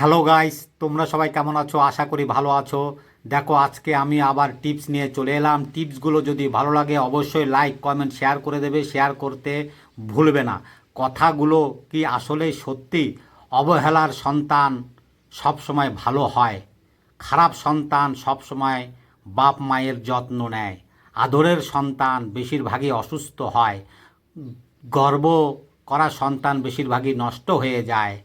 Hello guys, তোমরা সবাই কেমন আছো? আশা করি ভালো আছো। দেখো, আজকে আমি আবার টিপস নিয়ে চলে এলাম। টিপসগুলো যদি ভালো লাগে, অবশ্যই লাইক, কমেন্ট, শেয়ার করে দেবে। শেয়ার করতে ভুলবে না। কথাগুলো কি আসলেই সত্যি? অবহেলার সন্তান সব সময় ভালো হয়। খারাপ সন্তান সব সময় বাপ মায়ের যত্ন নেয়। আদরের সন্তান বেশিরভাগই অসুস্থ হয়। গর্ব করা সন্তান বেশিরভাগই নষ্ট হয়ে যায়।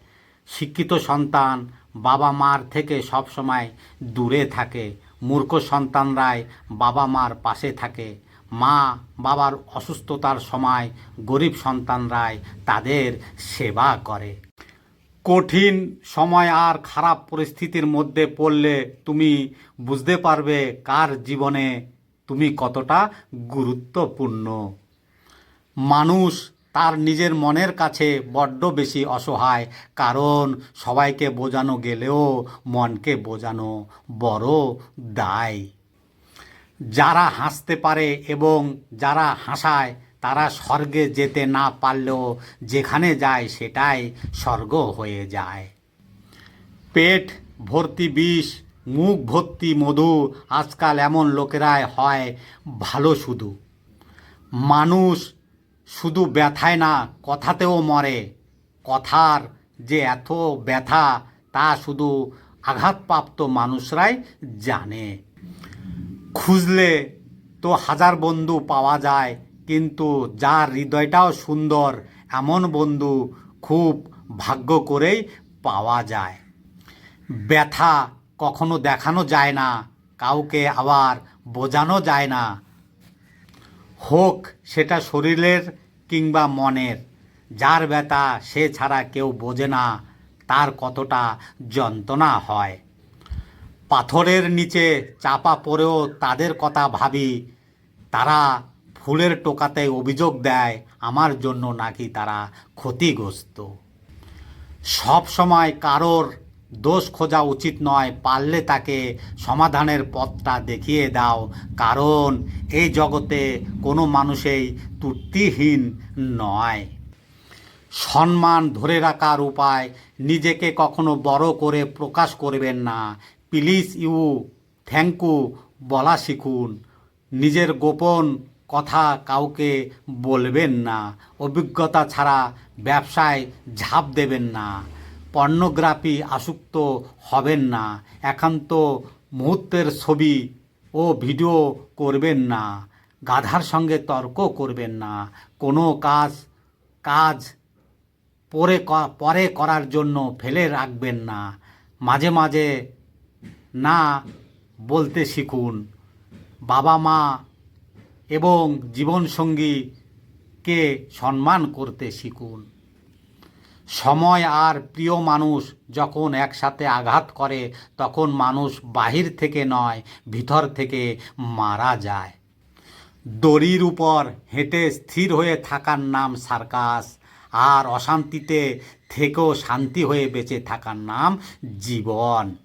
শিক্ষিত সন্তান বাবা মার থেকে সবসময় দূরে থাকে। মূর্খ সন্তানরাই বাবা মার পাশে থাকে। মা বাবার অসুস্থতার সময় গরিব সন্তানরাই তাদের সেবা করে। কঠিন সময় আর খারাপ পরিস্থিতির মধ্যে পড়লে তুমি বুঝতে পারবে কার জীবনে তুমি কতটা গুরুত্বপূর্ণ। মানুষ তার নিজের মনের কাছে বড্ড বেশি অসহায়, কারণ সবাইকে বোঝানো গেলেও মনকে বোঝানো বড় দায়। যারা হাসতে পারে এবং যারা হাসায়, তারা স্বর্গে যেতে না পারলেও যেখানে যায় সেটাই স্বর্গ হয়ে যায়। পেট ভর্তি বিষ, মুখ ভর্তি মধু, আজকাল এমন লোকেরাই হয় ভালো শুধু। মানুষ শুধু ব্যথায় না, কথাতেও মরে। কথার যে এত ব্যথা, তা শুধু আঘাতপ্রাপ্ত মানুষরাই জানে। খুঁজলে তো হাজার বন্ধু পাওয়া যায়, কিন্তু যার হৃদয়টাও সুন্দর, এমন বন্ধু খুব ভাগ্য করেই পাওয়া যায়। ব্যথা কখনো দেখানো যায় না, কাউকে আবার বোঝানো যায় না। হোক সেটা শরীরের কিংবা মনের, যার ব্যথা সে ছাড়া কেউ বোঝে না তার কতটা যন্ত্রণা হয়। পাথরের নিচে চাপা পড়েও তাদের কথা ভাবি, তারা ফুলের টোকাতে অভিযোগ দেয়, আমার জন্য নাকি তারা ক্ষতিগ্রস্ত। সব সময় কারোর দোষ খোঁজা উচিত নয়, পারলে তাকে সমাধানের পথটা দেখিয়ে দাও। কারণ এই জগতে কোনো মানুষই ত্রুটিহীন নয়। সম্মান ধরে রাখার উপায় নিজেকে কখনো বড় করে প্রকাশ করবেন না। প্লিজ ইউ, থ্যাংক ইউ, বলা শিখুন। নিজের গোপন কথা কাউকে বলবেন না। অভিজ্ঞতা ছাড়া ব্যবসায় ঝাঁপ দেবেন না। পর্নোগ্রাফি আসক্ত হবেন না, একান্ত মুহূর্তের ছবি ও ভিডিও করবেন না, গাধার সঙ্গে তর্ক করবেন না, কোনো কাজ কাজ পরে পরে করার জন্য ফেলে রাখবেন না, মাঝে মাঝে না বলতে শিখুন। বাবা মা এবং জীবনসঙ্গীকে সম্মান করতে শিখুন। সময় আর প্রিয় মানুষ যখন একসাথে আঘাত করে, তখন মানুষ বাহির থেকে নয়, ভিতর থেকে মারা যায়। দড়ির উপর হেঁটে স্থির হয়ে থাকার নাম সার্কাস, আর অশান্তিতে থেকেও শান্তি হয়ে বেঁচে থাকার নাম জীবন।